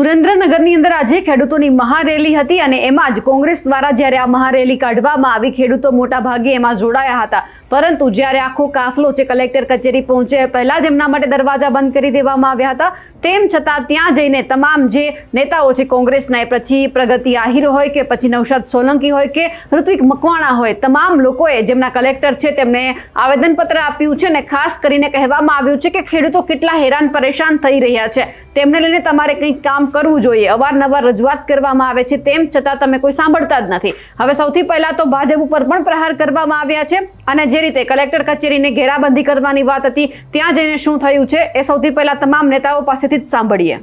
સુરેન્દ્રનગરની અંદર આજે ખેડૂતોની મહારેલી હતી અને એમાં જ કોંગ્રેસ દ્વારા જ્યારે આ મહારેલી કાઢવામાં આવી, ખેડૂતો મોટા ભાગે એમાં જોડાયા હતા. પરંતુ જ્યારે આખો કાફલો છે કલેક્ટર કચેરી પહોંચે, પહેલા જ એમના માટે દરવાજા બંધ કરી દેવામાં આવ્યા હતા. તેમ છતાં ત્યાં જઈને તમામ જે નેતાઓ છે કોંગ્રેસના એ પછી પ્રગતિ આહિર હોય કે પછી નૌશાદ સોલંકી હોય કે ઋત્વિક મકવાણા હોય, તમામ લોકોએ જેમના કલેક્ટર છે તેમને આવેદનપત્ર આપ્યું છે અને ખાસ કરીને કહેવામાં આવ્યું છે કે ખેડૂતો કેટલા હેરાન પરેશાન થઈ રહ્યા છે. તેમને લઈને તમારે કંઈક કામ કરવું જોઈએ. અવારનવાર રજૂઆત કરવામાં આવે છે. તેમ છતાં તમે કોઈ સાંભળતા જ નથી. હવે સૌથી પહેલા તો ભાજપ ઉપર પણ પ્રહાર કરવામાં આવ્યા છે અને જે રીતે કલેક્ટર કચેરીને ઘેરાબંધી કરવાની વાત હતી, ત્યાં જઈને શું થયું છે એ સૌથી પહેલા તમામ નેતાઓ પાસેથી જ સાંભળીએ.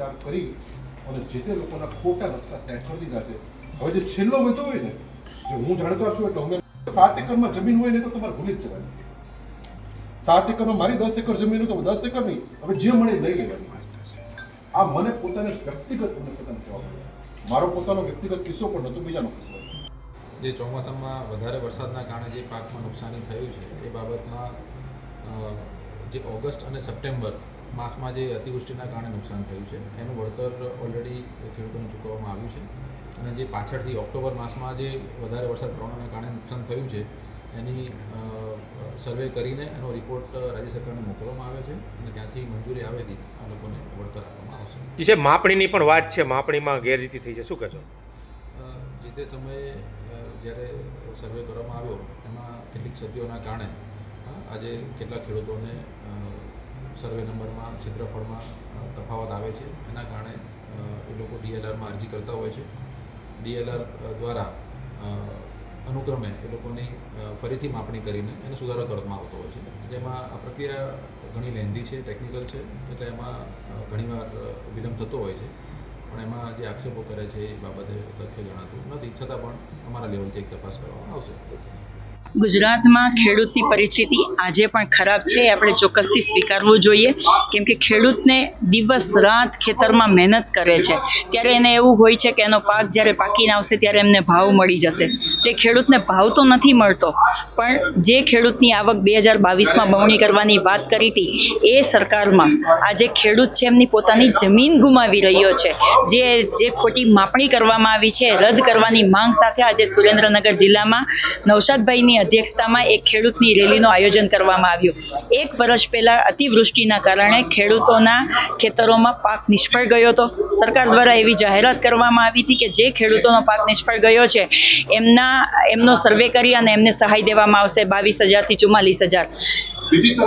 ભ્રષ્ટાચાર કરી અને જે તે લોકોના ખોટા નકશા સેટ કરી દીધા છે. હવે જે છેલ્લો વધુ હોય ને, જે હું જાણકાર છું એટલે અમે સાત એકરમાં જમીન હોય ને તો તમારે ભૂલી જ જવાની. સાત એકરમાં મારી દસ એકર જમીન તો દસ એકર નહીં. હવે જે મળે લઈ લેવાની. આ મને પોતાને વ્યક્તિગત મને પોતાને જવાબ મારો પોતાનો વ્યક્તિગત કિસ્સો પણ નહોતો, બીજાનો કિસ્સો. જે ચોમાસામાં વધારે વરસાદના કારણે જે પાકમાં નુકસાની થયું છે, એ બાબતમાં જે ઓગસ્ટ અને સપ્ટેમ્બર માસમાં જે અતિવૃષ્ટિના કારણે નુકસાન થયું છે. એનું વળતર ઓલરેડી ખેડૂતોને ચૂકવવામાં આવ્યું છે. અને જે પાછળથી ઓક્ટોબર માસમાં જે વધારે વરસાદ પડવાના કારણે નુકસાન થયું છે એની સર્વે કરીને એનો રિપોર્ટ રાજ્ય સરકારને મોકલવામાં આવ્યો છે અને ત્યાંથી મંજૂરી આવેથી આ લોકોને વળતર આપવામાં આવશે. જે માપણીની પણ વાત છે માપણીમાં ગેરરીતિ થઈ છે શું કહેશો? જે તે સમયે જ્યારે સર્વે કરવામાં આવ્યો એમાં કેટલીક ક્ષતિઓના કારણે આજે કેટલાક ખેડૂતોને સર્વે નંબરમાં, ક્ષેત્રફળમાં તફાવત આવે છે. એના કારણે એ લોકો ડીએલઆરમાં અરજી કરતા હોય છે. ડીએલઆર દ્વારા અનુક્રમે એ લોકોની ફરીથી માપણી કરીને એને સુધારો કરવામાં આવતો હોય છે. જેમાં આ પ્રક્રિયા ઘણી લેન્ધી છે, ટેકનિકલ છે. એટલે એમાં ઘણીવાર વિલંબ થતો હોય છે. પણ એમાં જે આક્ષેપો કરે છે એ બાબતે તથ્ય જણાતું નથી. છતાં પણ અમારા લેવલથી એક તપાસ કરવામાં આવશે. ગુજરાતમાં ખેડૂતની પરિસ્થિતિ આજે પણ ખરાબ છે. આપણે ચોક્કસથી સ્વીકારવું જોઈએ કેમ કે ખેડૂતને દિવસ રાત ખેતરમાં મહેનત કરે છે. ત્યારે એને એવું હોય છે કે એનો પાક જ્યારે પાકીને આવશે ત્યારે એમને ભાવ મળી જશે. તે ખેડૂતને ભાવ તો નથી મળતો, પણ જે ખેડૂતની આવક બે હજાર બાવીસમાં બમણી કરવાની વાત કરી હતી, એ સરકારમાં આજે ખેડૂત છે એમની પોતાની જમીન ગુમાવી રહ્યો છે. જે જે ખોટી માપણી કરવામાં આવી છે, રદ કરવાની માંગ સાથે આજે સુરેન્દ્રનગર જિલ્લામાં અધ્યક્ષતામાં એક ખેડૂતની રેલીનું આયોજન કરવામાં આવ્યું. એક વર્ષ પહેલા અતિવૃષ્ટિના કારણે ખેડૂતોના ખેતરોમાં પાક નિષ્ફળ ગયો હતો. સરકાર દ્વારા એવી જાહેરાત કરવામાં આવી હતી કે જે ખેડૂતોનો પાક નિષ્ફળ ગયો છે, એમના, એમનો સર્વે કરી અને એમને સહાય દેવામાં આવશે બાવીસ હજારથી ચુમ્માલીસ હજાર.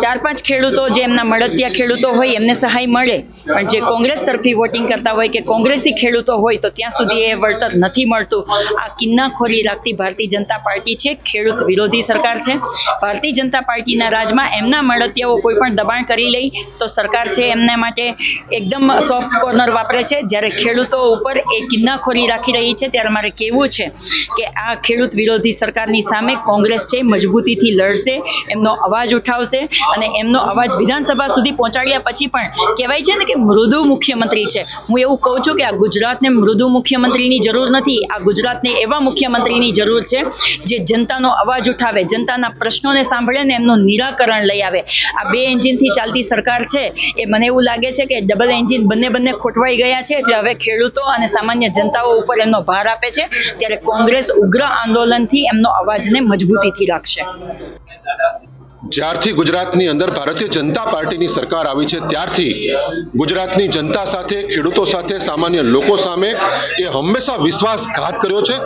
ચાર પાંચ ખેડૂતો જે એમના મળતિયા ખેડૂતો હોય, એમને સહાય મળે. પણ જે કોંગ્રેસ તરફી વોટિંગ કરતા હોય કે કોંગ્રેસી ખેડૂતો હોય, તો ત્યાં સુધી એ વળતર નથી મળતું. આ કિન્નાખોરી રાખતી ભારતીય જનતા પાર્ટી છે, ખેડૂત વિરોધી સરકાર છે. ભારતીય જનતા પાર્ટીના રાજમાં એમના મળતિયાઓ કોઈ પણ દબાણ કરી લે, તો સરકાર છે એમના માટે એકદમ સોફ્ટ કોર્નર વાપરે છે. જ્યારે ખેડૂતો ઉપર એ કિન્નાખોરી રાખી રહી છે, ત્યારે મારે કહેવું છે કે આ ખેડૂત વિરોધી સરકારની સામે કોંગ્રેસ છે, મજબૂતીથી લડશે, એમનો અવાજ ઉઠાવશે. અને એમનો અવાજ વિધાનસભા સુધી પહોંચાડ્યા પછી પણ કહેવાય છે ને કે મૃદુ મુખ્યમંત્રી છે. હું એવું કહું છું કે આ ગુજરાતને મૃદુ મુખ્યમંત્રીની જરૂર નથી. આ ગુજરાતને એવા મુખ્યમંત્રીની જરૂર છે જે જનતાનો અવાજ ઉઠાવે, જનતાના પ્રશ્નોને સાંભળે ને એમનું નિરાકરણ લઈ આવે. આ બે એન્જિનથી ચાલતી સરકાર છે એ મને એવું લાગે છે કે ડબલ એન્જિન બંને બંને ખોટવાઈ ગયા છે એટલે હવે ખેડૂતો અને સામાન્ય જનતાઓ ઉપર એમનો ભાર આપે છે. ત્યારે કોંગ્રેસ ઉગ્ર આંદોલનથી એમનો અવાજને મજબૂતીથી રાખશે. જ્યારથી ગુજરાતની અંદર ભારતીય જનતા પાર્ટીની સરકાર આવી છે, ત્યારથી ગુજરાતની જનતા સાથે, ખેડૂતો સાથે, સામાન્ય લોકો સામે એ હંમેશા વિશ્વાસઘાત કર્યો છે.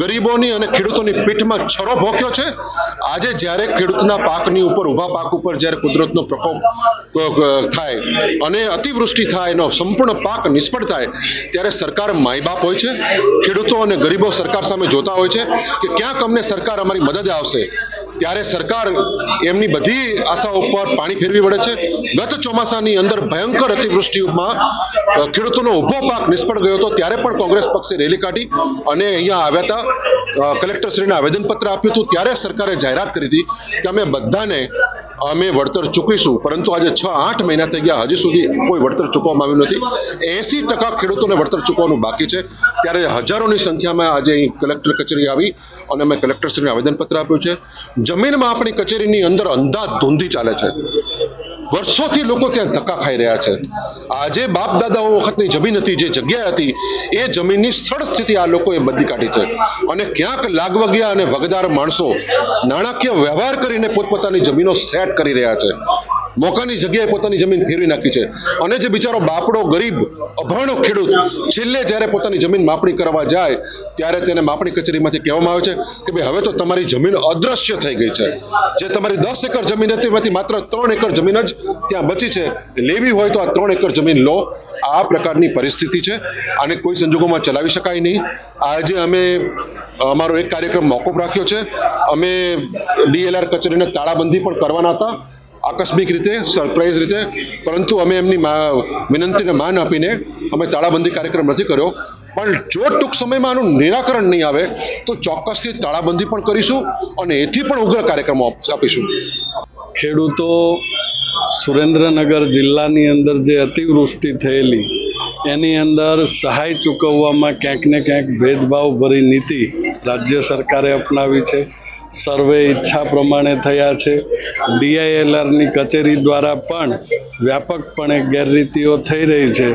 ગરીબોની અને ખેડૂતોની પીઠમાં છરો ભોંક્યો છે. આજે જ્યારે ખેડૂતના પાકની ઉપર, ઊભા પાક ઉપર જ્યારે કુદરતનો પ્રકોપ થાય અને અતિવૃષ્ટિ થાય એનો સંપૂર્ણ પાક નિષ્ફળ થાય, ત્યારે સરકાર માયબાપ હોય છે. ખેડૂતો અને ગરીબો સરકાર સામે જોતા હોય છે કે ક્યાંક અમને સરકાર અમારી મદદ આવશે. ત્યારે સરકાર એમની બધી આશાઓ ઉપર પાણી ફેરવી વળે છે. ગત ચોમાસાની અંદર ભયંકર અતિવૃષ્ટિમાં ખેડૂતોનો ઊભો પાક નિષ્ફળ ગયો હતો. ત્યારે પણ કોંગ્રેસ પક્ષે રેલી કાઢી અને અહીંયા આવ્યા હતા. કલેક્ટરશ્રીને આવેદનપત્ર આપ્યું હતું. ત્યારે સરકારે જાહેરાત કરી હતી કે અમે બધાને અમે વળતર ચૂકવીશું પરંતુ આજે છ, આઠ મહિના થઈ ગયા, હજી સુધી કોઈ વળતર ચૂકવવામાં આવ્યું નથી. એસી ટકા ખેડૂતોને વળતર ચૂકવવાનું બાકી છે. ત્યારે હજારોની સંખ્યામાં આજે અહીં કલેક્ટર કચેરી આવી અને અમે કલેક્ટરશ્રીને આવેદનપત્ર આપ્યું છે. જમીનમાં આપણી કચેરીની અંદર અંધાધૂંધી ચાલે છે. વર્ષોથી લોકો ત્યાં ધક્કા ખાઈ રહ્યા છે. આજે બાપ દાદાઓ વખતની જમીન હતી, જે જગ્યા હતી, એ જમીનની સ્થળ સ્થિતિ આ લોકોએ બદલી કાઢી છે. અને ક્યાંક લાગવગિયા અને વગદાર માણસો નાણાકીય વ્યવહાર કરીને પોતપોતાની જમીનો સેટ કરી રહ્યા છે. મોકાની જગ્યાએ પોતાની જમીન ફેરવી નાખી છે. અને જે બિચારો બાપડો ગરીબ, અભણો ખેડૂત, છેલ્લે જ્યારે પોતાની જમીન માપણી કરવા જાય, ત્યારે તેને માપણી કચેરીમાંથી કહેવામાં આવે છે કે ભાઈ, હવે તો તમારી જમીન અદ્રશ્ય થઈ ગઈ છે. જે તમારી દસ એકર જમીન હતી, એમાંથી માત્ર ત્રણ એકર જમીન જ ત્યાં બચી છે. લેવી હોય તો આ ત્રણ એકર જમીન લો. આ પ્રકારની પરિસ્થિતિ છે. અને કોઈ સંજોગોમાં ચલાવી શકાય નહીં. આજે અમે, અમારો એક કાર્યક્રમ મોકૂફ રાખ્યો છે. અમે ડીએલઆર કચેરીને તાળાબંધી પણ કરવાના હતા. આકસ્મિક રીતે સરપ્રાઇઝ રીતે, પરંતુ અમે એમની વિનંતીને માન આપીને અમે તાળાબંધી કાર્યક્રમ નથી કર્યો. પણ જો ટૂંક સમયમાં આનું નિરાકરણ નહીં આવે, તો ચોક્કસથી તાળાબંધી પણ કરીશું અને એથી પણ ઉગ્ર કાર્યક્રમો આપ- આપીશું. ખેડૂતો, સુરેન્દ્રનગર જિલ્લાની અંદર જે અતિવૃષ્ટિ થયેલી, એની અંદર સહાય ચૂકવવામાં ક્યાંક ને ક્યાંક ભેદભાવભરી નીતિ રાજ્ય સરકારે અપનાવી છે. સર્વે ઈચ્છા પ્રમાણે થયા છે. ડીઆઈએલઆરની કચેરી દ્વારા પણ વ્યાપકપણે ગેરરીતિઓ થઈ રહી છે.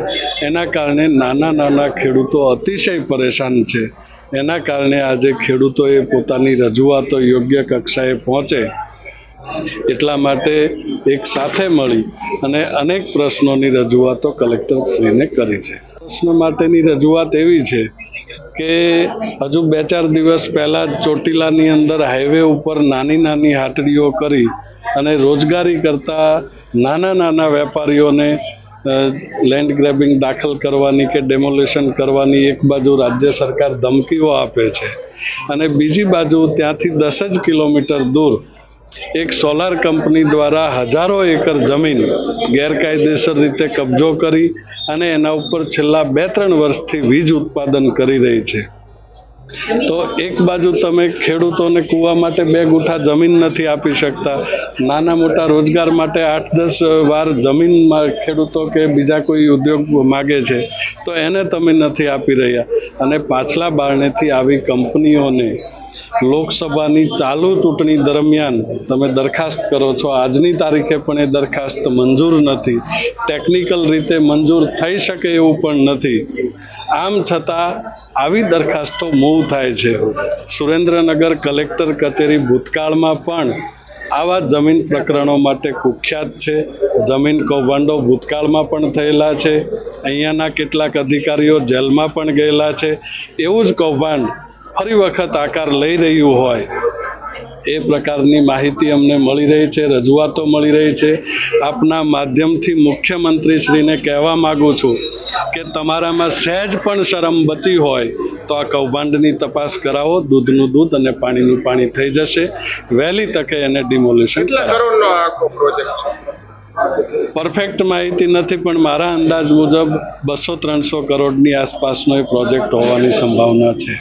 એના કારણે નાના નાના ખેડૂતો અતિશય પરેશાન છે. એના કારણે આજે ખેડૂતોએ પોતાની રજૂઆતો યોગ્ય કક્ષાએ પહોંચે એટલા માટે એક સાથે મળી અને અનેક પ્રશ્નોની રજૂઆતો કલેક્ટર શ્રીને કરી છે. પ્રશ્ન માટેની રજૂઆત એવી છે કે હજુ બે ચાર દિવસ પહેલાં ચોટીલાની અંદર હાઈવે ઉપર નાની નાની હાટડીઓ કરી અને રોજગારી કરતા નાના નાના વેપારીઓને લેન્ડ ગ્રેબિંગ દાખલ કરવાની કે ડેમોલેશન કરવાની એક બાજુ રાજ્ય સરકાર ધમકીઓ આપે છે. અને બીજી બાજુ ત્યાંથી દસ જ કિલોમીટર દૂર એક સોલાર કંપની દ્વારા હજારો એકર જમીન ગેરકાયદેસર રીતે કબજો કરી અને એના ઉપર છેલ્લા બે ત્રણ વર્ષથી વીજ ઉત્પાદન કરી રહી છે. તો એક બાજુ તમે ખેડૂતોને કૂવા માટે બે ગુઠા જમીન નથી આપી શકતા, નાના મોટા રોજગાર માટે આઠ દસ વાર જમીનમાં ખેડૂતો કે બીજા કોઈ ઉદ્યોગ માગે છે, તો એને તમે નથી આપી રહ્યા. અને પાછલા બારણેથી આવી કંપનીઓને લોકસભાની ચાલુ ચૂંટણી દરમિયાન તમે દરખાસ્ત કરો છો. આજની તારીખે પણ એ દરખાસ્ત મંજૂર નથી. ટેકનિકલ રીતે મંજૂર થઈ શકે એવું પણ નથી. આમ છતાં આવી દરખાસ્તો મૂવ થાય છે. સુરેન્દ્રનગર કલેક્ટર કચેરી ભૂતકાળમાં પણ આવા જમીન પ્રકરણો માટે કુખ્યાત છે. જમીન કૌભાંડો ભૂતકાળમાં પણ થયેલા છે. અહીંયાના કેટલાક અધિકારીઓ જેલમાં પણ ગયેલા છે. એવું જ કૌભાંડ ફરી વખત આકાર લઈ રહ્યું હોય એ પ્રકારની માહિતી અમને મળી રહી છે રજૂઆતો મળી રહી છે. આપના માધ્યમથી મુખ્યમંત્રીશ્રીને કહેવા માગું છું કે તમારામાં સહેજ પણ શરમ બચી હોય તો આ કૌભાંડની તપાસ કરાવો દૂધનું દૂધ અને પાણીનું પાણી થઈ જશે. વહેલી તકે એને ડિમોલિશન પરફેક્ટ માહિતી નથી પણ મારા અંદાજ મુજબ બસો ત્રણસો કરોડની આસપાસનો એ પ્રોજેક્ટ હોવાની સંભાવના છે.